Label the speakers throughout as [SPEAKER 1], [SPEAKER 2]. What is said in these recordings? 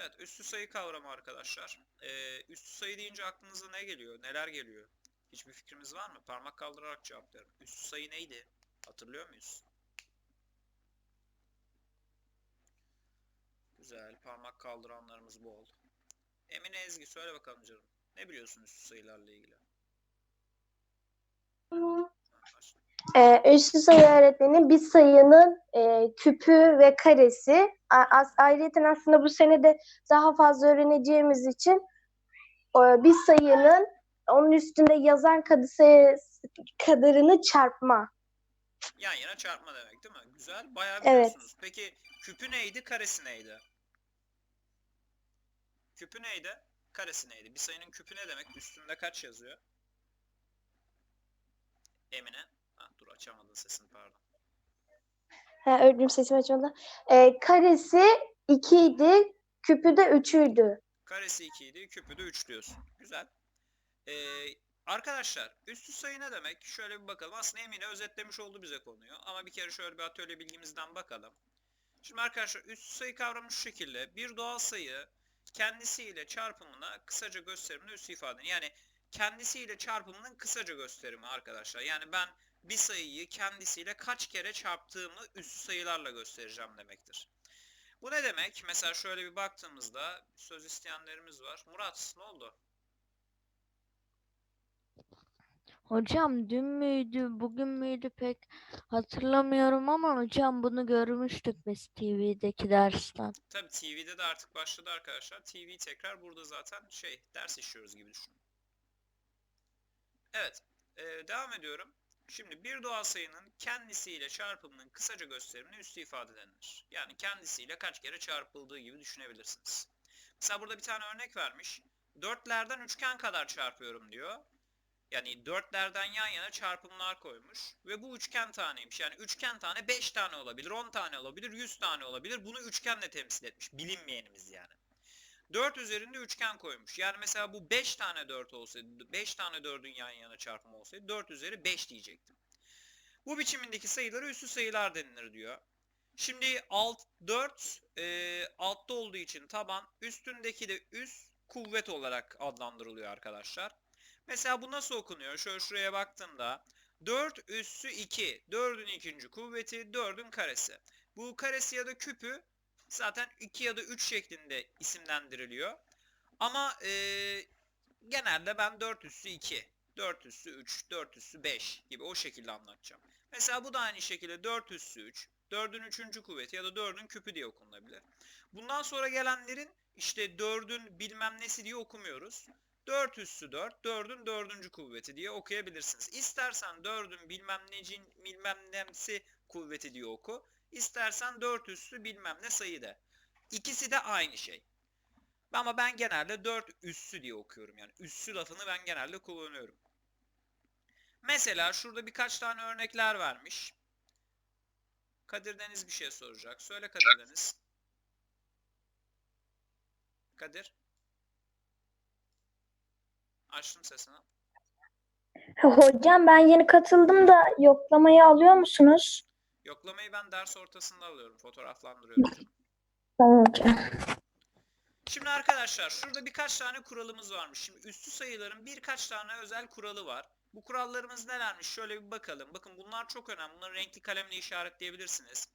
[SPEAKER 1] Evet, üstü sayı kavramı arkadaşlar. Ee, üstü sayı deyince aklınıza ne geliyor? Neler geliyor? Hiçbir fikrimiz var mı? Parmak kaldırarak cevaplayalım. Üstü sayı neydi? Hatırlıyor muyuz? Güzel. Parmak kaldıranlarımız bol. Emine Ezgi söyle bakalım canım. Ne biliyorsun üstü sayılarla ilgili? Başla.
[SPEAKER 2] Ee, üstü sayı öğretmeni bir sayının e, küpü ve karesi. A- as- ayrıyeten aslında bu sene de daha fazla öğreneceğimiz için e, bir sayının onun üstünde yazan kadı sayısı kadarını çarpma.
[SPEAKER 1] Yan yana çarpma demek değil mi? Güzel. Bayağı
[SPEAKER 2] Evet.
[SPEAKER 1] biliyorsunuz. Peki küpü neydi? Karesi neydi? Küpü neydi? Karesi neydi? Bir sayının küpü ne demek? Üstünde kaç yazıyor? Emine. Açamadın sesini pardon.
[SPEAKER 2] Ha, öğretmenim sesimi açmadı. Ee, karesi 2 idi, küpü de 3'üydü.
[SPEAKER 1] Karesi 2 idi, küpü de 3 diyorsun. Güzel. Ee, arkadaşlar üstü sayı ne demek? Şöyle bir bakalım. Aslında Emine özetlemiş oldu bize konuyu. Ama bir kere şöyle bir atölye bilgimizden bakalım. Şimdi arkadaşlar üstü sayı kavramı şu şekilde. Bir doğal sayı kendisiyle çarpımına kısaca gösterimine üstü ifade. Yani kendisiyle çarpımının kısaca gösterimi arkadaşlar. Yani ben bir sayıyı kendisiyle kaç kere çarptığımı üstü sayılarla göstereceğim demektir. Bu ne demek? Mesela şöyle bir baktığımızda söz isteyenlerimiz var. Murat ne oldu?
[SPEAKER 3] Hocam dün müydü, bugün müydü pek hatırlamıyorum ama hocam bunu görmüştük biz TV'deki dersten.
[SPEAKER 1] Tabii TV'de de artık başladı arkadaşlar. TV tekrar burada zaten şey ders işliyoruz gibi düşünün. Evet. e, devam ediyorum. Şimdi bir doğal sayının kendisiyle çarpımının kısaca gösterimine üstü ifade denilir. Yani kendisiyle kaç kere çarpıldığı gibi düşünebilirsiniz. Mesela burada bir tane örnek vermiş. Dörtlerden üçgen kadar çarpıyorum diyor. Yani dörtlerden yan yana çarpımlar koymuş. Ve bu üçgen taneymiş. Yani üçgen tane 5 tane olabilir, 10 tane olabilir, 100 tane olabilir. Bunu üçgenle temsil etmiş. Bilinmeyenimiz yani. 4 üzerinde üçgen koymuş. Yani mesela bu 5 tane 4 olsaydı, 5 tane 4'ün yan yana çarpımı olsaydı 4 üzeri 5 diyecektim. Bu biçimindeki sayılara üstü sayılar denilir diyor. Şimdi alt 4 e, altta olduğu için taban, üstündeki de üst kuvvet olarak adlandırılıyor arkadaşlar. Mesela bu nasıl okunuyor? Şöyle şuraya baktığımda 4 üssü 2. 4'ün ikinci kuvveti 4'ün karesi. Bu karesi ya da küpü zaten 2 ya da 3 şeklinde isimlendiriliyor. Ama eee, genelde ben 4 üssü 2, 4 üssü 3, 4 üssü 5 gibi o şekilde anlatacağım. Mesela bu da aynı şekilde 4 üssü 3, 4'ün 3. kuvveti ya da 4'ün küpü diye okunabilir. Bundan sonra gelenlerin işte 4'ün bilmem nesi diye okumuyoruz. 4 üssü 4, 4'ün 4. kuvveti diye okuyabilirsiniz. İstersen 4'ün bilmem necin bilmem nemsi kuvveti diye oku. İstersen 4 üssü bilmem ne sayı de. İkisi de aynı şey. Ama ben genelde 4 üssü diye okuyorum. Yani üssü lafını ben genelde kullanıyorum. Mesela şurada birkaç tane örnekler vermiş. Kadir Deniz bir şey soracak. Söyle Kadir Deniz. Kadir. Açtım sesini.
[SPEAKER 2] Hocam ben yeni katıldım da yoklamayı alıyor musunuz?
[SPEAKER 1] Yoklamayı ben ders ortasında alıyorum. Fotoğraflandırıyorum.
[SPEAKER 2] Tamam hocam.
[SPEAKER 1] Şimdi arkadaşlar şurada birkaç tane kuralımız varmış. Şimdi üstü sayıların birkaç tane özel kuralı var. Bu kurallarımız nelermiş? Şöyle bir bakalım. Bakın bunlar çok önemli. Bunları renkli kalemle işaretleyebilirsiniz.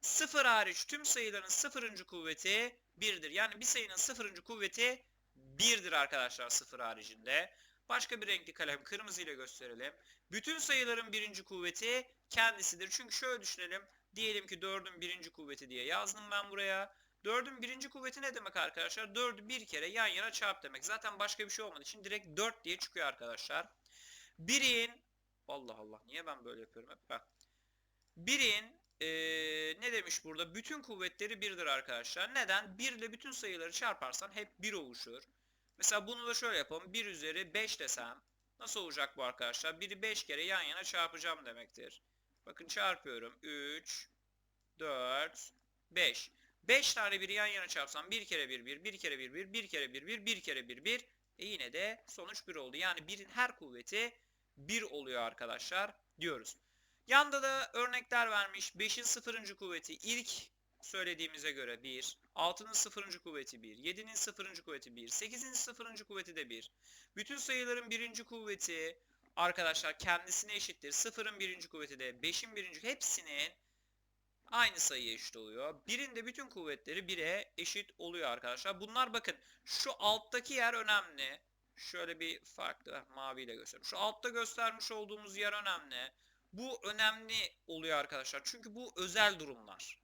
[SPEAKER 1] Sıfır hariç tüm sayıların sıfırıncı kuvveti birdir. Yani bir sayının sıfırıncı kuvveti birdir arkadaşlar sıfır haricinde. Başka bir renkli kalem kırmızı ile gösterelim. Bütün sayıların birinci kuvveti kendisidir. Çünkü şöyle düşünelim. Diyelim ki 4'ün birinci kuvveti diye yazdım ben buraya. 4'ün birinci kuvveti ne demek arkadaşlar? 4'ü bir kere yan yana çarp demek. Zaten başka bir şey olmadığı için direkt 4 diye çıkıyor arkadaşlar. 1'in Allah Allah niye ben böyle yapıyorum hep ben. 1'in eee, ne demiş burada? Bütün kuvvetleri birdir arkadaşlar. Neden? 1 ile bütün sayıları çarparsan hep 1 oluşur. Mesela bunu da şöyle yapalım. 1 üzeri 5 desem nasıl olacak bu arkadaşlar? 1'i 5 kere yan yana çarpacağım demektir. Bakın çarpıyorum. 3, 4, 5. 5 tane biri yan yana çarpsam 1 kere 1 1, 1 kere 1 1, 1 kere 1 1, 1 kere 1 1. E yine de sonuç 1 oldu. Yani 1'in her kuvveti 1 oluyor arkadaşlar diyoruz. Yanda da örnekler vermiş. 5'in 0. kuvveti ilk söylediğimize göre 1. 6'nın 0. kuvveti 1, 7'nin 0. kuvveti 1, 8'in 0. kuvveti de 1. Bütün sayıların birinci kuvveti arkadaşlar kendisine eşittir. 0'ın birinci kuvveti de 5'in birinci hepsinin aynı sayıya eşit oluyor. Birin de bütün kuvvetleri 1'e eşit oluyor arkadaşlar. Bunlar bakın şu alttaki yer önemli. Şöyle bir farklı maviyle göstereyim. Şu altta göstermiş olduğumuz yer önemli. Bu önemli oluyor arkadaşlar. Çünkü bu özel durumlar.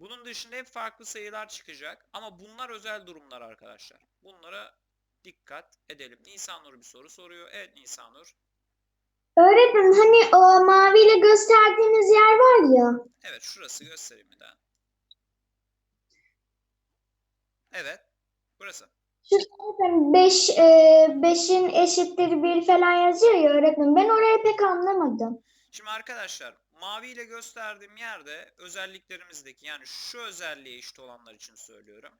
[SPEAKER 1] Bunun dışında hep farklı sayılar çıkacak. Ama bunlar özel durumlar arkadaşlar. Bunlara dikkat edelim. Nisanur bir soru soruyor. Evet Nisanur.
[SPEAKER 4] Öğretmenim hani o maviyle gösterdiğiniz yer var ya.
[SPEAKER 1] Evet şurası göstereyim bir daha. Evet. Burası.
[SPEAKER 4] Şu zaten 5 5'in eşittir 1 falan yazıyor ya öğretmenim. Ben orayı pek anlamadım.
[SPEAKER 1] Şimdi arkadaşlar mavi ile gösterdiğim yerde özelliklerimizdeki yani şu özelliğe eşit olanlar için söylüyorum.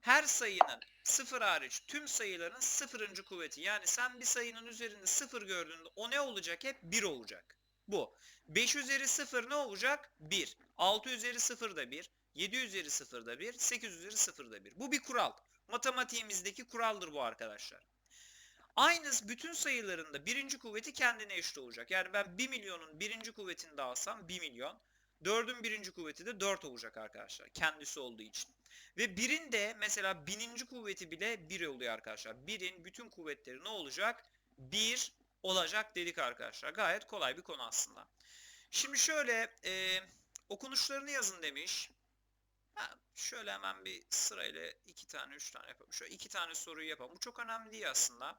[SPEAKER 1] Her sayının sıfır hariç tüm sayıların sıfırıncı kuvveti. Yani sen bir sayının üzerinde sıfır gördüğünde o ne olacak? Hep 1 olacak. Bu. 5 üzeri 0 ne olacak? 1. 6 üzeri 0 da 1. 7 üzeri 0 da 1. 8 üzeri 0 da 1. Bu bir kural. Matematiğimizdeki kuraldır bu arkadaşlar. Aynı bütün sayılarında birinci kuvveti kendine eşit olacak. Yani ben 1 milyonun birinci kuvvetini de alsam 1 milyon. 4'ün birinci kuvveti de 4 olacak arkadaşlar. Kendisi olduğu için. Ve 1'in de mesela bininci kuvveti bile 1 oluyor arkadaşlar. 1'in bütün kuvvetleri ne olacak? 1 olacak dedik arkadaşlar. Gayet kolay bir konu aslında. Şimdi şöyle e, okunuşlarını yazın demiş. Ha, şöyle hemen bir sırayla iki tane, üç tane yapalım. Şöyle iki tane soruyu yapalım. Bu çok önemli değil aslında.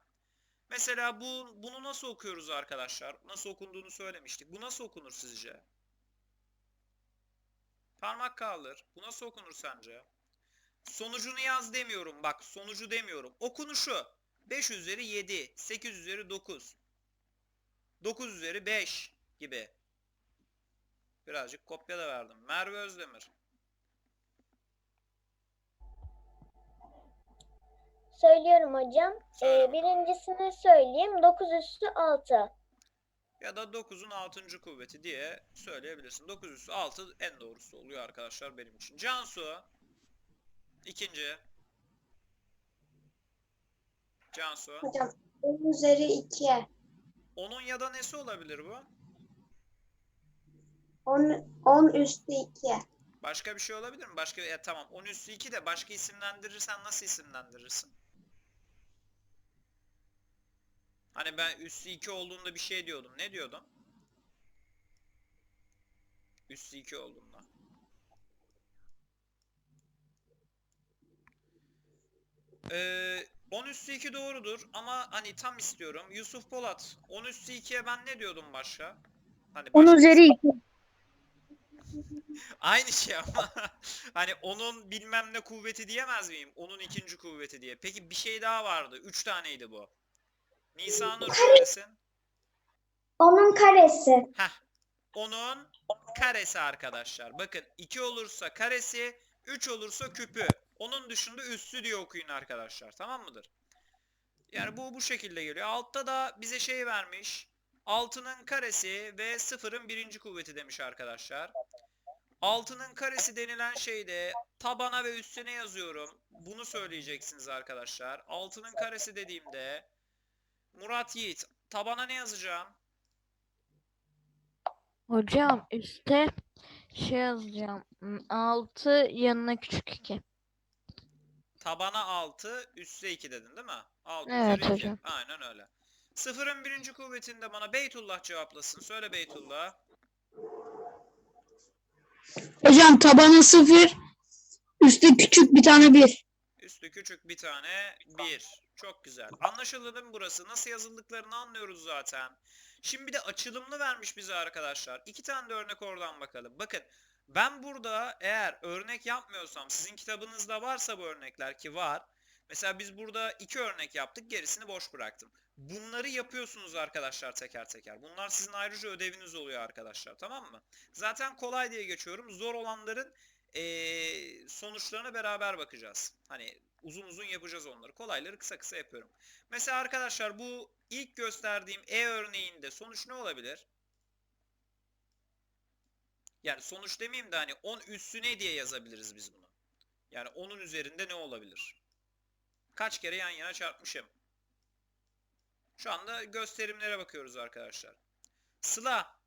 [SPEAKER 1] Mesela bu bunu nasıl okuyoruz arkadaşlar? Nasıl okunduğunu söylemiştik. Bu nasıl okunur sizce? Parmak kaldır. Bu nasıl okunur sence? Sonucunu yaz demiyorum. Bak sonucu demiyorum. Okunuşu. 5 üzeri 7, 8 üzeri 9, 9 üzeri 5 gibi. Birazcık kopya da verdim. Merve Özdemir.
[SPEAKER 2] Söylüyorum hocam.
[SPEAKER 1] Söyle
[SPEAKER 2] Ee, birincisini söyleyeyim. 9 üstü 6.
[SPEAKER 1] Ya da 9'un 6. kuvveti diye söyleyebilirsin. 9 üstü 6 en doğrusu oluyor arkadaşlar benim için. Cansu. ikinci. Cansu.
[SPEAKER 4] Hocam 10 üzeri 2.
[SPEAKER 1] Onun ya da nesi olabilir bu?
[SPEAKER 4] 10, 10 üstü 2.
[SPEAKER 1] Başka bir şey olabilir mi? Başka ya tamam 10 üstü 2 de başka isimlendirirsen nasıl isimlendirirsin? Hani ben üstü 2 olduğunda bir şey diyordum. Ne diyordum? Üstü 2 olduğunda. Ee, 10 üstü 2 doğrudur ama hani tam istiyorum. Yusuf Polat 10 üstü 2'ye ben ne diyordum başka? Hani
[SPEAKER 2] 10
[SPEAKER 1] başka-
[SPEAKER 2] üzeri 2.
[SPEAKER 1] Aynı şey ama hani onun bilmem ne kuvveti diyemez miyim? Onun ikinci kuvveti diye. Peki bir şey daha vardı. Üç taneydi bu. Nisanur söylesin.
[SPEAKER 4] Onun karesi.
[SPEAKER 1] Heh. Onun karesi arkadaşlar. Bakın 2 olursa karesi, 3 olursa küpü. Onun dışında üssü diye okuyun arkadaşlar. Tamam mıdır? Yani bu bu şekilde geliyor. Altta da bize şey vermiş. 6'nın karesi ve 0'ın birinci kuvveti demiş arkadaşlar. 6'nın karesi denilen şeyde tabana ve üstüne yazıyorum. Bunu söyleyeceksiniz arkadaşlar. 6'nın karesi dediğimde Murat Yiğit tabana ne yazacağım?
[SPEAKER 3] Hocam üstte şey yazacağım. 6 yanına küçük 2.
[SPEAKER 1] Tabana 6, üste 2 dedin değil mi? 6
[SPEAKER 3] Evet
[SPEAKER 1] üzeri 2.
[SPEAKER 3] hocam.
[SPEAKER 1] Aynen öyle. Sıfırın birinci kuvvetinde bana Beytullah cevaplasın. Söyle Beytullah.
[SPEAKER 5] Hocam tabanı sıfır, üstü küçük bir tane bir.
[SPEAKER 1] Üstü küçük bir tane 1. Çok güzel. Anlaşıldı değil mi burası? Nasıl yazıldıklarını anlıyoruz zaten. Şimdi bir de açılımlı vermiş bize arkadaşlar. İki tane de örnek oradan bakalım. Bakın ben burada eğer örnek yapmıyorsam sizin kitabınızda varsa bu örnekler ki var. Mesela biz burada iki örnek yaptık gerisini boş bıraktım. Bunları yapıyorsunuz arkadaşlar teker teker. Bunlar sizin ayrıca ödeviniz oluyor arkadaşlar tamam mı? Zaten kolay diye geçiyorum. Zor olanların eee, sonuçlarına beraber bakacağız. Hani uzun uzun yapacağız onları. Kolayları kısa kısa yapıyorum. Mesela arkadaşlar bu ilk gösterdiğim E örneğinde sonuç ne olabilir? Yani sonuç demeyeyim de hani 10 üssü ne diye yazabiliriz biz bunu. Yani 10'un üzerinde ne olabilir? Kaç kere yan yana çarpmışım? Şu anda gösterimlere bakıyoruz arkadaşlar. Sıla.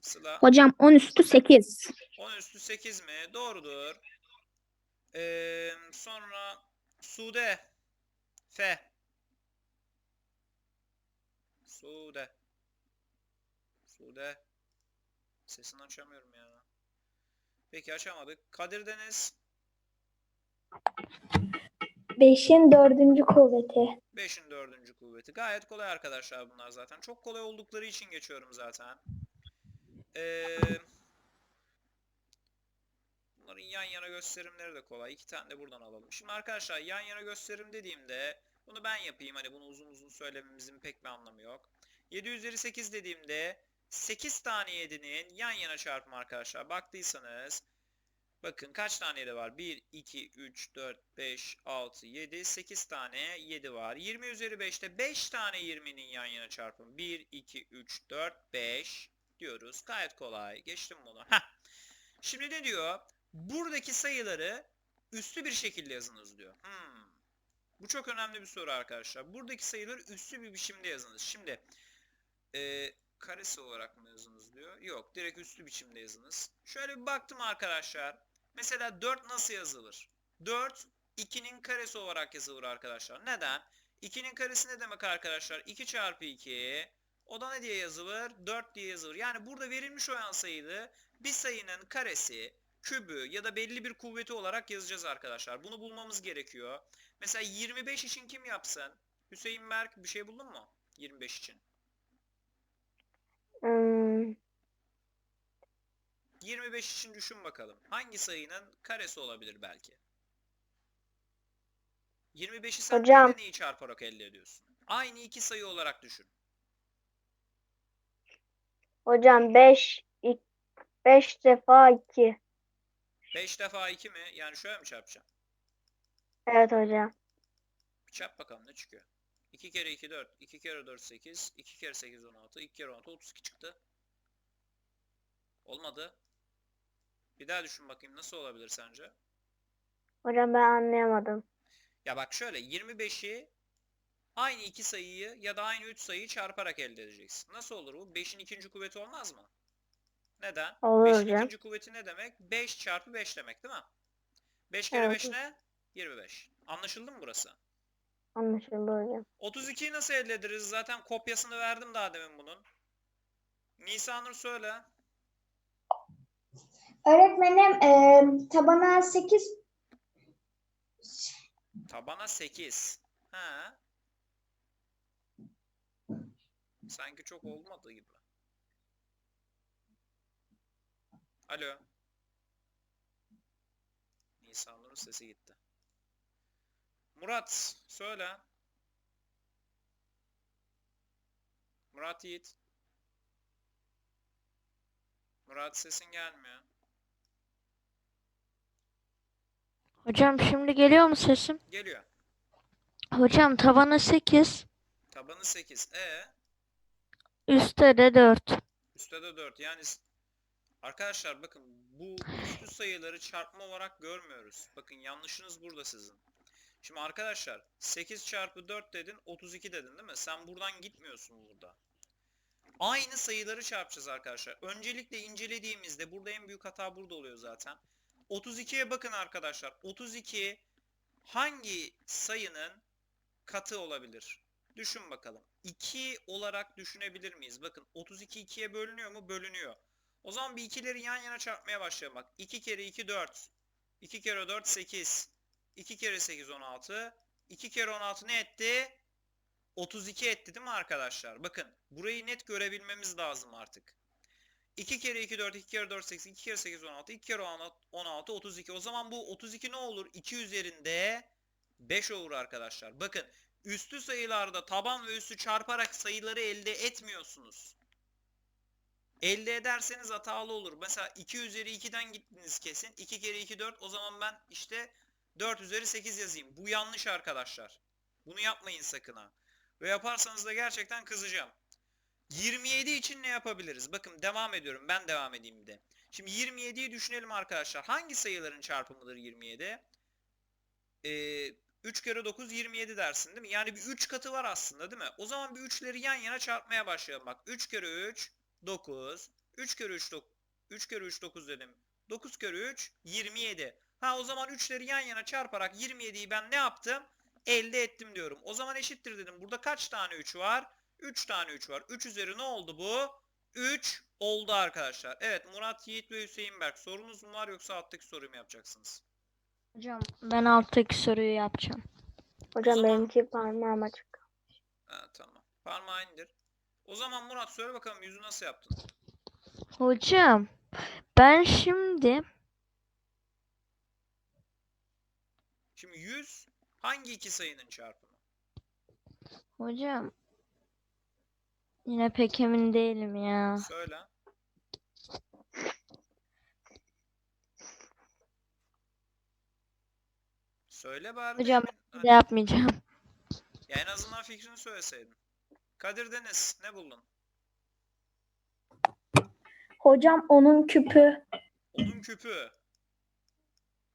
[SPEAKER 1] Sıla.
[SPEAKER 5] Hocam 10 üstü 8.
[SPEAKER 1] 10 üstü 8 mi? Doğrudur. Ee, sonra Sude. F. Sude. Sude. Sesini açamıyorum ya. Peki açamadık. Kadir Deniz.
[SPEAKER 4] 5'in dördüncü kuvveti.
[SPEAKER 1] 5'in dördüncü kuvveti. Gayet kolay arkadaşlar bunlar zaten. Çok kolay oldukları için geçiyorum zaten. Ee, yan yana gösterimleri de kolay. İki tane de buradan alalım. Şimdi arkadaşlar yan yana gösterim dediğimde bunu ben yapayım. Hani bunu uzun uzun söylememizin pek bir anlamı yok. 7 üzeri 8 dediğimde 8 tane 7'nin yan yana çarpımı arkadaşlar. Baktıysanız Bakın kaç tane 7 var? 1, 2, 3, 4, 5, 6, 7, 8 tane 7 var. 20 üzeri 5'te 5 tane 20'nin yan yana çarpımı. 1, 2, 3, 4, 5 diyoruz. Gayet kolay. Geçtim bunu. Heh. Şimdi ne diyor? Buradaki sayıları üslü bir şekilde yazınız diyor. Hmm. Bu çok önemli bir soru arkadaşlar. Buradaki sayıları üslü bir biçimde yazınız. Şimdi e, karesi olarak mı yazınız diyor. Yok direkt üslü biçimde yazınız. Şöyle bir baktım arkadaşlar. Mesela 4 nasıl yazılır? 4 2'nin karesi olarak yazılır arkadaşlar. Neden? 2'nin karesi ne demek arkadaşlar? 2 çarpı 2 o da ne diye yazılır? 4 diye yazılır. Yani burada verilmiş olan sayıyı bir sayının karesi, kübü ya da belli bir kuvveti olarak yazacağız arkadaşlar. Bunu bulmamız gerekiyor. Mesela 25 için kim yapsın? Hüseyin Berk bir şey buldun mu? 25 için.
[SPEAKER 2] Hmm,
[SPEAKER 1] 25 için düşün bakalım. Hangi sayının karesi olabilir belki? 25'i sen
[SPEAKER 2] Hocam.
[SPEAKER 1] neyi çarparak elde ediyorsun? Aynı iki sayı olarak düşün.
[SPEAKER 2] hocam 5 5 defa 2.
[SPEAKER 1] 5 defa 2 mi? Yani şöyle mi çarpacağım?
[SPEAKER 2] Evet hocam.
[SPEAKER 1] Bir çarp bakalım ne çıkıyor. 2 kere 2 4, 2 kere 4 8, 2 kere 8 16, 2 kere 16 32 çıktı. Olmadı. Bir daha düşün bakayım nasıl olabilir sence?
[SPEAKER 2] Hocam ben anlayamadım.
[SPEAKER 1] Ya bak şöyle 25'i aynı iki sayıyı ya da aynı 3 sayıyı çarparak elde edeceksin. Nasıl olur bu? 5'in ikinci kuvveti olmaz mı? Neden?
[SPEAKER 2] Olur
[SPEAKER 1] 5'in
[SPEAKER 2] hocam.
[SPEAKER 1] ikinci kuvveti ne demek? 5 çarpı 5 demek değil mi? 5 kere
[SPEAKER 2] Evet.
[SPEAKER 1] 5 ne? 25. Anlaşıldı mı burası?
[SPEAKER 2] Anlaşıldı hocam.
[SPEAKER 1] 32'yi nasıl elde ederiz? Zaten kopyasını verdim daha demin bunun. Nisanur söyle.
[SPEAKER 4] Öğretmenim e, tabana 8
[SPEAKER 1] Tabana 8. Ha. Sanki çok olmadı gibi. Alo. Nisanur'un sesi gitti. Murat, söyle. Murat Yiğit. Murat sesin gelmiyor.
[SPEAKER 3] Hocam şimdi geliyor mu sesim?
[SPEAKER 1] Geliyor.
[SPEAKER 3] Hocam tabanı 8,
[SPEAKER 1] Tabanı 8. E
[SPEAKER 3] üstte de 4.
[SPEAKER 1] Üstte de 4. Yani arkadaşlar bakın bu üstü sayıları çarpma olarak görmüyoruz. Bakın yanlışınız burada sizin. Şimdi arkadaşlar 8 çarpı 4 dedin 32 dedin değil mi? Sen buradan gitmiyorsun burada. Aynı sayıları çarpacağız arkadaşlar. Öncelikle incelediğimizde burada en büyük hata burada oluyor zaten. 32'ye bakın arkadaşlar. 32 hangi sayının katı olabilir? Düşün bakalım. 2 olarak düşünebilir miyiz? Bakın 32 2'ye bölünüyor mu? Bölünüyor. O zaman bir ikileri yan yana çarpmaya başlayalım. Bak 2 kere 2 4. 2 kere 4 8. 2 kere 8 16. 2 kere 16 ne etti? 32 etti değil mi arkadaşlar? Bakın burayı net görebilmemiz lazım artık. 2 kere 2 4, 2 kere 4 8, 2 kere 8 16, 2 kere 16 32. O zaman bu 32 ne olur? 2 üzerinde 5 olur arkadaşlar. Bakın üstü sayılarda taban ve üstü çarparak sayıları elde etmiyorsunuz. Elde ederseniz hatalı olur. Mesela 2 üzeri 2'den gittiniz kesin. 2 kere 2 4. O zaman ben işte 4 üzeri 8 yazayım. Bu yanlış arkadaşlar. Bunu yapmayın sakın ha. Ve yaparsanız da gerçekten kızacağım. 27 için ne yapabiliriz? Bakın devam ediyorum. Ben devam edeyim bir de. Şimdi 27'yi düşünelim arkadaşlar. Hangi sayıların çarpımıdır 27? Ee, 3 kere 9 27 dersin değil mi? Yani bir 3 katı var aslında değil mi? O zaman bir 3'leri yan yana çarpmaya başlayalım. Bak 3 kere 3 9. 3 kere 3 9. 3 kere 3 9 dedim. 9 kere 3 27. Ha o zaman 3'leri yan yana çarparak 27'yi ben ne yaptım? Elde ettim diyorum. O zaman eşittir dedim. Burada kaç tane 3 var? 3 tane 3 var. 3 üzeri ne oldu bu? 3 oldu arkadaşlar. Evet Murat Yiğit ve Hüseyin Berk. Sorunuz mu var yoksa alttaki soruyu mu yapacaksınız?
[SPEAKER 3] Hocam ben alttaki soruyu yapacağım.
[SPEAKER 2] Hocam
[SPEAKER 1] zaman-
[SPEAKER 2] benimki parmağım açık.
[SPEAKER 1] Ha, tamam. Parmağı indir. O zaman Murat söyle bakalım yüzü nasıl yaptın?
[SPEAKER 3] Hocam ben şimdi
[SPEAKER 1] Şimdi 100 hangi iki sayının çarpımı?
[SPEAKER 3] hocam yine pek emin değilim ya.
[SPEAKER 1] Söyle. Söyle bari.
[SPEAKER 3] Hocam,
[SPEAKER 1] emin-
[SPEAKER 3] Bir de yapmayacağım.
[SPEAKER 1] Ya en azından fikrini söyleseydin. Kadir Deniz ne buldun?
[SPEAKER 2] Hocam onun küpü.
[SPEAKER 1] Onun küpü.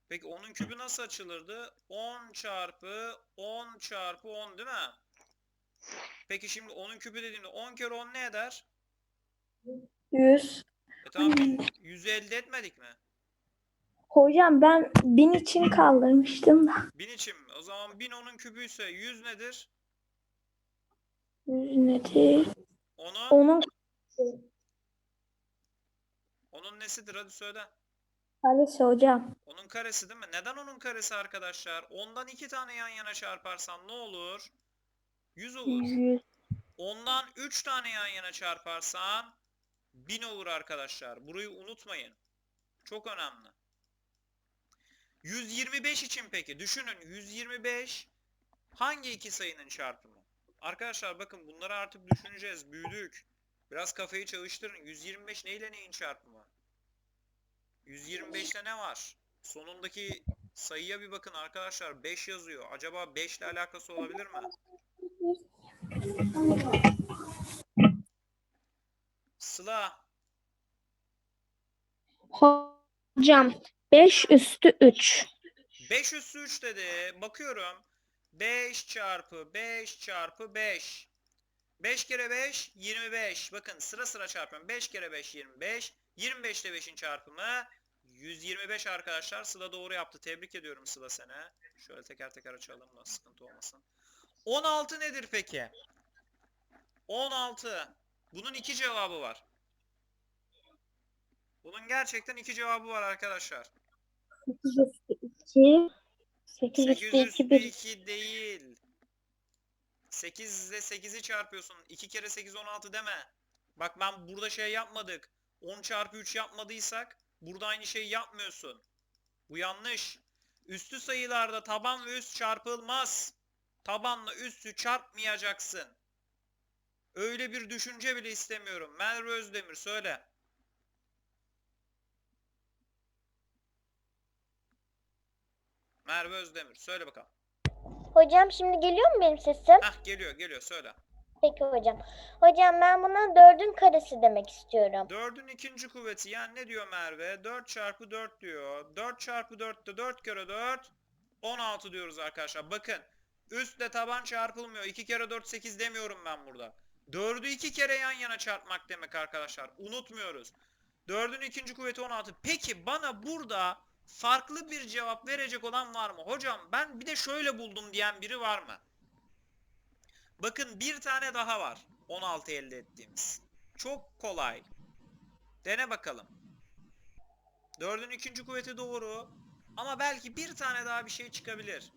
[SPEAKER 1] Peki onun küpü nasıl açılırdı? 10 çarpı 10 çarpı 10 değil mi? Peki şimdi onun küpü dediğimde 10 kere 10 ne eder?
[SPEAKER 2] 100.
[SPEAKER 1] E tamam 100 elde etmedik mi?
[SPEAKER 2] Hocam ben bin için kaldırmıştım da.
[SPEAKER 1] 1000 için mi? O zaman 1000 onun küpüyse 100 nedir?
[SPEAKER 2] 100 nedir?
[SPEAKER 1] Onun
[SPEAKER 2] Onun
[SPEAKER 1] onun nesidir hadi söyle.
[SPEAKER 2] karesi hocam.
[SPEAKER 1] Onun karesi değil mi? Neden onun karesi arkadaşlar? Ondan iki tane yan yana çarparsan ne olur? 100 olur.
[SPEAKER 2] 100.
[SPEAKER 1] Ondan 3 tane yan yana çarparsan 1000 olur arkadaşlar. Burayı unutmayın. Çok önemli. 125 için peki düşünün 125 hangi iki sayının çarpımı? Arkadaşlar bakın bunları artık düşüneceğiz. Büyüdük. Biraz kafayı çalıştırın. 125 neyle neyin çarpımı? 125'te ne var? Sonundaki sayıya bir bakın arkadaşlar. 5 yazıyor. Acaba 5 ile alakası olabilir mi? Sıla.
[SPEAKER 2] Hocam 5 üstü 3.
[SPEAKER 1] 5 üstü 3 dedi. Bakıyorum. 5 çarpı 5 çarpı 5. 5 kere 5 25. Bakın sıra sıra çarpıyorum. 5 kere 5 25. 25 ile 5'in çarpımı 125 arkadaşlar. Sıla doğru yaptı. Tebrik ediyorum Sıla seni. Şöyle teker teker açalım da sıkıntı olmasın. 16 nedir peki? 16. Bunun iki cevabı var. Bunun gerçekten iki cevabı var arkadaşlar.
[SPEAKER 2] 8 üstü 2. 8
[SPEAKER 1] 8
[SPEAKER 2] üstü 2
[SPEAKER 1] üstü
[SPEAKER 2] 1.
[SPEAKER 1] 2 değil. 8 ile 8'i çarpıyorsun. 2 kere 8 16 deme. Bak ben burada şey yapmadık. 10 çarpı 3 yapmadıysak burada aynı şeyi yapmıyorsun. Bu yanlış. Üstü sayılarda taban ve üst çarpılmaz. Tabanla üstü çarpmayacaksın. Öyle bir düşünce bile istemiyorum. Merve Özdemir söyle. Merve Özdemir söyle bakalım.
[SPEAKER 6] Hocam şimdi geliyor mu benim sesim?
[SPEAKER 1] Hah geliyor geliyor söyle.
[SPEAKER 6] Peki hocam. Hocam ben buna dördün karesi demek istiyorum.
[SPEAKER 1] 4'ün ikinci kuvveti yani ne diyor Merve? 4 çarpı 4 diyor. 4 çarpı 4 de 4 kere 4 16 diyoruz arkadaşlar. Bakın üstle taban çarpılmıyor. 2 kere 4 8 demiyorum ben burada. 4'ü 2 kere yan yana çarpmak demek arkadaşlar. Unutmuyoruz. 4'ün ikinci kuvveti 16. Peki bana burada farklı bir cevap verecek olan var mı? Hocam ben bir de şöyle buldum diyen biri var mı? Bakın bir tane daha var. 16 elde ettiğimiz. Çok kolay. Dene bakalım. Dördün ikinci kuvveti doğru. Ama belki bir tane daha bir şey çıkabilir.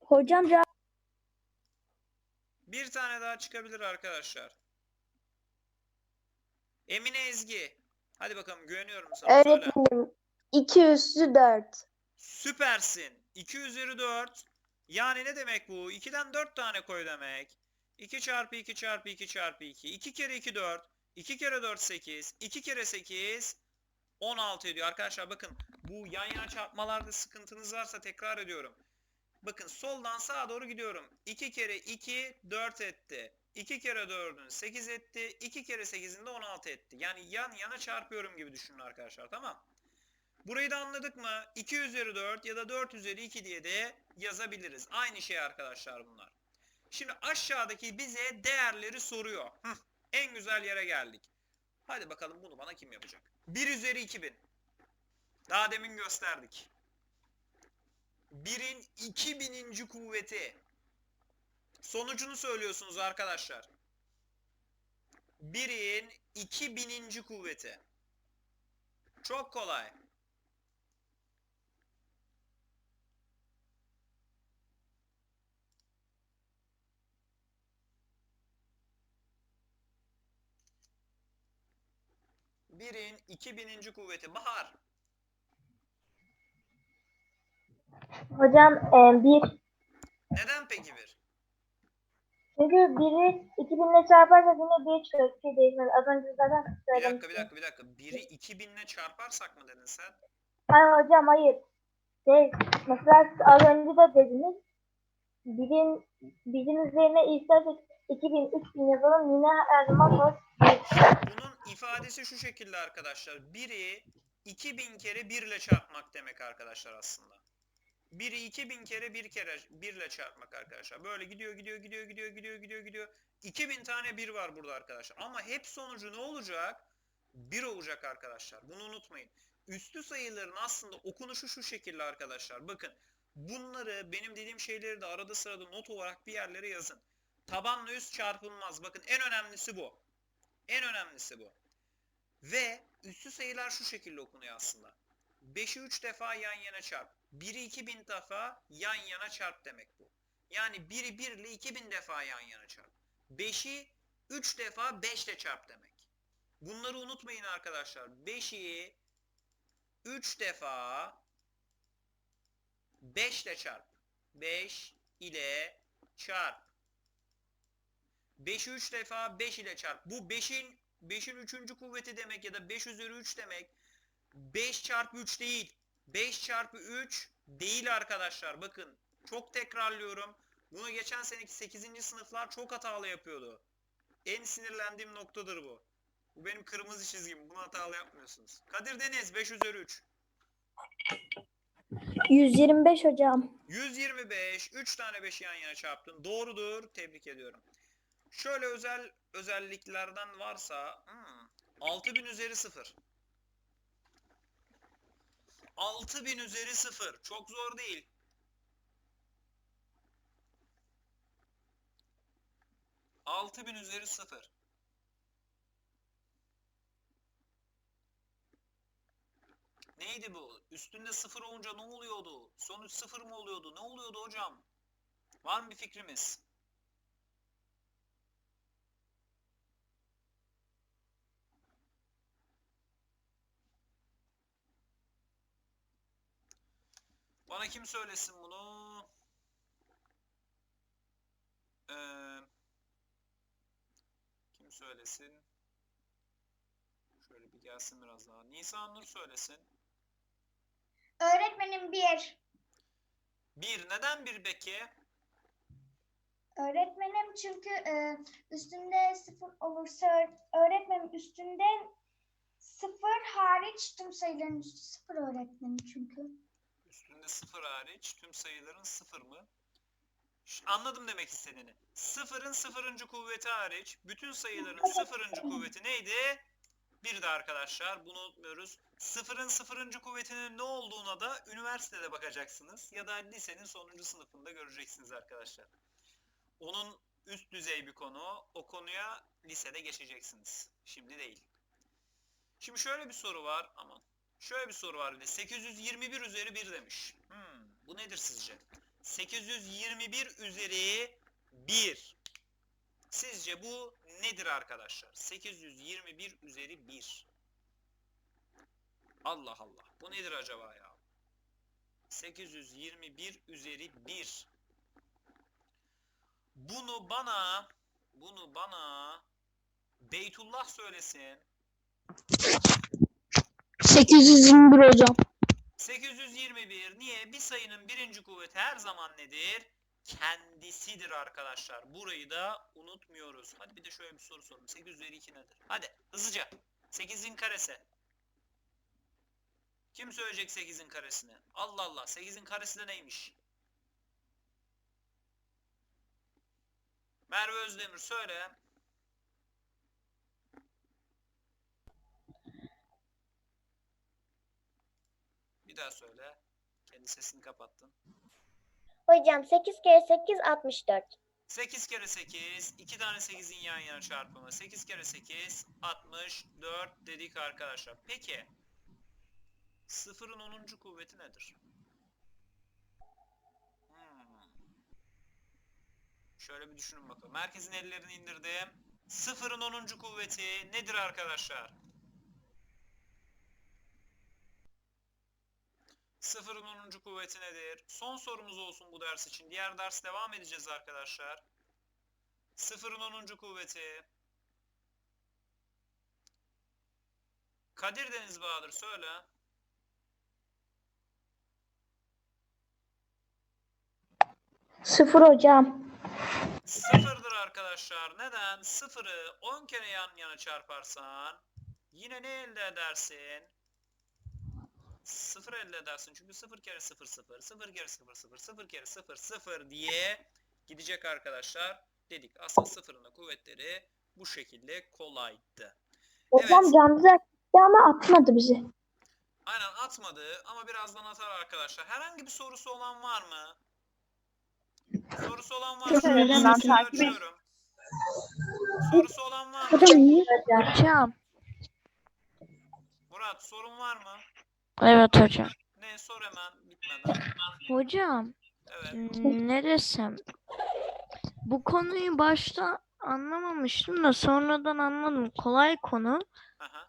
[SPEAKER 2] Hocam
[SPEAKER 1] Bir tane daha çıkabilir arkadaşlar. Emine Ezgi. Hadi bakalım güveniyorum sana.
[SPEAKER 2] Öğretmenim 2 üstü 4.
[SPEAKER 1] Süpersin. 2 üzeri 4. Yani ne demek bu? 2'den 4 tane koy demek. 2 çarpı 2 çarpı 2 çarpı 2. 2 kere 2 4. 2 kere 4 8. 2 kere 8 16 ediyor. Arkadaşlar bakın bu yan yana çarpmalarda sıkıntınız varsa tekrar ediyorum. Bakın soldan sağa doğru gidiyorum. 2 kere 2 4 etti. 2 kere 4'ün 8 etti. 2 kere 8'in de 16 etti. Yani yan yana çarpıyorum gibi düşünün arkadaşlar tamam. Burayı da anladık mı? 2 üzeri 4 ya da 4 üzeri 2 diye de yazabiliriz. Aynı şey arkadaşlar bunlar. Şimdi aşağıdaki bize değerleri soruyor. Hıh, en güzel yere geldik. Hadi bakalım bunu bana kim yapacak? 1 üzeri 2000. Daha demin gösterdik. 1'in 2000. kuvveti. Sonucunu söylüyorsunuz arkadaşlar. 1'in 2000. kuvveti. Çok kolay. Birin 2000. kuvveti. Bahar.
[SPEAKER 2] Hocam e, bir
[SPEAKER 1] Neden peki bir?
[SPEAKER 2] Çünkü biri 2000 ile çarparsak yine bir çıkıyor. Bir şey değişmez. Az önce zaten
[SPEAKER 1] Bir dakika bir dakika bir dakika. Biri 2000 ile çarparsak mı dedin sen?
[SPEAKER 2] Hayır hocam hayır. Şey, mesela siz az önce de dediniz. Birin, birin üzerine istersek 2000, 3000 yazalım yine her zaman sonuç
[SPEAKER 1] Bunun ifadesi şu şekilde arkadaşlar. 1'i 2000 kere 1 ile çarpmak demek arkadaşlar aslında. 1'i 2000 kere 1 kere 1 ile çarpmak arkadaşlar. Böyle gidiyor gidiyor gidiyor gidiyor gidiyor gidiyor gidiyor. 2000 tane 1 var burada arkadaşlar. Ama hep sonucu ne olacak? 1 olacak arkadaşlar. Bunu unutmayın. Üstü sayıların aslında okunuşu şu şekilde arkadaşlar. Bakın bunları benim dediğim şeyleri de arada sırada not olarak bir yerlere yazın. Tabanla üst çarpılmaz. Bakın en önemlisi bu. En önemlisi bu. Ve üstü sayılar şu şekilde okunuyor aslında. 5'i 3 defa yan yana çarp. 1'i 2000 defa yan yana çarp demek bu. Yani 1'i 1 ile 2000 defa yan yana çarp. 5'i 3 defa 5 ile çarp demek. Bunları unutmayın arkadaşlar. 5'i 3 defa 5 ile çarp. 5 ile çarp. 5'i 3 defa 5 ile çarp. Bu 5'in 5'in 3. kuvveti demek ya da 5 üzeri 3 demek. 5 çarpı 3 değil. 5 çarpı 3 değil arkadaşlar. Bakın çok tekrarlıyorum. Bunu geçen seneki 8. sınıflar çok hatalı yapıyordu. En sinirlendiğim noktadır bu. Bu benim kırmızı çizgim. Bunu hatalı yapmıyorsunuz. Kadir Deniz 5 üzeri 3.
[SPEAKER 2] 125 hocam.
[SPEAKER 1] 125. 3 tane 5 yan yana çarptın. Doğrudur. Tebrik ediyorum. Şöyle özel özelliklerden varsa hmm, 6000 üzeri 0. 6000 üzeri 0. Çok zor değil. Altı bin üzeri sıfır. Neydi bu? Üstünde sıfır olunca ne oluyordu? Sonuç sıfır mı oluyordu? Ne oluyordu hocam? Var mı bir fikrimiz? Bana kim söylesin bunu? Ee, kim söylesin? Şöyle bir gelsin biraz daha. Nisan Nur söylesin.
[SPEAKER 4] Öğretmenim bir.
[SPEAKER 1] Bir. Neden bir peki?
[SPEAKER 4] Öğretmenim çünkü e, üstünde sıfır olursa öğretmenim üstünde sıfır hariç tüm sayıların üstü sıfır öğretmenim çünkü.
[SPEAKER 1] Üstünde sıfır hariç tüm sayıların sıfır mı? Ş- Anladım demek istediğini. Sıfırın sıfırıncı kuvveti hariç bütün sayıların sıfırıncı kuvveti neydi? Bir de arkadaşlar bunu unutmuyoruz. Sıfırın sıfırıncı kuvvetinin ne olduğuna da üniversitede bakacaksınız. Ya da lisenin sonuncu sınıfında göreceksiniz arkadaşlar. Onun üst düzey bir konu. O konuya lisede geçeceksiniz. Şimdi değil. Şimdi şöyle bir soru var. Aman. Şöyle bir soru var bir de. 821 üzeri 1 demiş. Hmm, bu nedir sizce? 821 üzeri 1. Sizce bu nedir arkadaşlar? 821 üzeri 1. Allah Allah. Bu nedir acaba ya? 821 üzeri 1. Bunu bana bunu bana Beytullah söylesin.
[SPEAKER 5] 821 hocam.
[SPEAKER 1] 821 niye? Bir sayının birinci kuvveti her zaman nedir? kendisidir arkadaşlar. Burayı da unutmuyoruz. Hadi bir de şöyle bir soru soralım. 8 üzeri 2 nedir? Hadi hızlıca. 8'in karesi. Kim söyleyecek 8'in karesini? Allah Allah 8'in karesi de neymiş? Merve Özdemir söyle. Bir daha söyle. Kendi sesini kapattın.
[SPEAKER 6] Hocam 8 kere 8 64.
[SPEAKER 1] 8 kere 8, 2 tane 8'in yan yana çarpımı. 8 kere 8, 64 dedik arkadaşlar. Peki, sıfırın 10. kuvveti nedir? Hmm. Şöyle bir düşünün bakalım. Merkezin ellerini indirdim. Sıfırın 10. kuvveti nedir arkadaşlar? Sıfırın 10. kuvveti nedir? Son sorumuz olsun bu ders için. Diğer ders devam edeceğiz arkadaşlar. Sıfırın 10. kuvveti. Kadir Deniz Bahadır söyle.
[SPEAKER 2] Sıfır hocam.
[SPEAKER 1] Sıfırdır arkadaşlar. Neden? Sıfırı 10 kere yan yana çarparsan yine ne elde edersin? Sıfır elde edersin. Çünkü sıfır kere sıfır sıfır, sıfır kere sıfır sıfır, sıfır kere sıfır sıfır diye gidecek arkadaşlar. Dedik. Aslında sıfırın da kuvvetleri bu şekilde kolaydı.
[SPEAKER 2] Hocam
[SPEAKER 1] Evet.
[SPEAKER 2] Gamze ama atmadı bizi.
[SPEAKER 1] Aynen atmadı ama birazdan atar arkadaşlar. Herhangi bir sorusu olan var mı? Sorusu olan var mı?
[SPEAKER 2] Ben takip
[SPEAKER 1] açıyorum. Sorusu olan var mı?
[SPEAKER 2] Hocam niye?
[SPEAKER 3] Hocam.
[SPEAKER 1] Murat sorun var mı?
[SPEAKER 3] Evet hocam.
[SPEAKER 1] Ne sor hemen bitmeden.
[SPEAKER 3] Hocam
[SPEAKER 1] Evet.
[SPEAKER 3] ne desem. Bu konuyu başta anlamamıştım da sonradan anladım. Kolay konu.
[SPEAKER 1] Aha.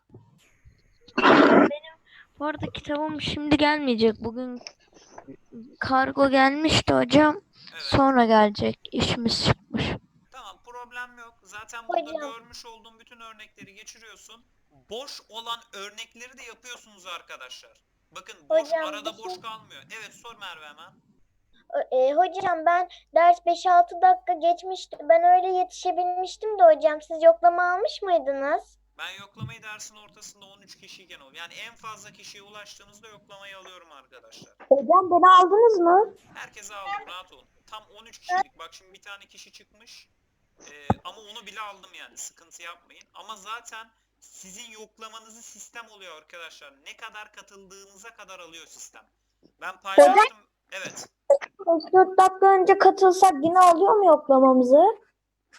[SPEAKER 3] Bu arada kitabım şimdi gelmeyecek. Bugün kargo gelmişti hocam.
[SPEAKER 1] Evet.
[SPEAKER 3] Sonra gelecek. İşimiz çıkmış.
[SPEAKER 1] Tamam problem yok. Zaten burada
[SPEAKER 6] Hocam.
[SPEAKER 1] görmüş olduğum bütün örnekleri geçiriyorsun. Boş olan örnekleri de yapıyorsunuz arkadaşlar. Bakın boş
[SPEAKER 6] Hocam,
[SPEAKER 1] arada
[SPEAKER 6] bir
[SPEAKER 1] boş
[SPEAKER 6] şey-
[SPEAKER 1] kalmıyor. Evet sor Merve hemen.
[SPEAKER 6] E, hocam ben ders 5-6 dakika geçmişti. Ben öyle yetişebilmiştim de hocam. Siz yoklama almış mıydınız?
[SPEAKER 1] Ben yoklamayı dersin ortasında 13 kişiyken oluyor. Yani en fazla kişiye ulaştığınızda yoklamayı alıyorum arkadaşlar.
[SPEAKER 2] Hocam beni aldınız mı?
[SPEAKER 1] Herkese aldım rahat olun. Tam 13 kişilik. Bak şimdi bir tane kişi çıkmış. Ee, ama onu bile aldım yani. Sıkıntı yapmayın. Ama zaten sizin yoklamanızı sistem oluyor arkadaşlar. Ne kadar katıldığınıza kadar alıyor sistem. Ben paylaştım. Evet.
[SPEAKER 2] 4 dakika önce katılsak yine alıyor mu yoklamamızı?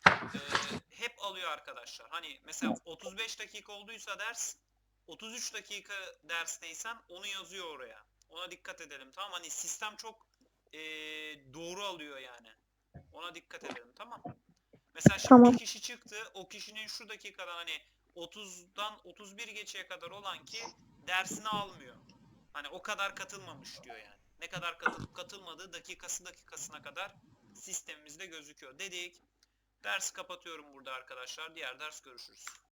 [SPEAKER 1] Ee, hep alıyor arkadaşlar. Hani mesela 35 dakika olduysa ders 33 dakika dersteysen onu yazıyor oraya. Ona dikkat edelim tamam Hani sistem çok ee, doğru alıyor yani. Ona dikkat edelim tamam. Mesela şimdi
[SPEAKER 2] Tamam.
[SPEAKER 1] bir kişi çıktı. O kişinin şu dakikadan hani 30'dan 31 geçeye kadar olan ki dersini almıyor. Hani o kadar katılmamış diyor yani. Ne kadar katılıp katılmadığı dakikası dakikasına kadar sistemimizde gözüküyor dedik. Dersi kapatıyorum burada arkadaşlar. Diğer ders görüşürüz.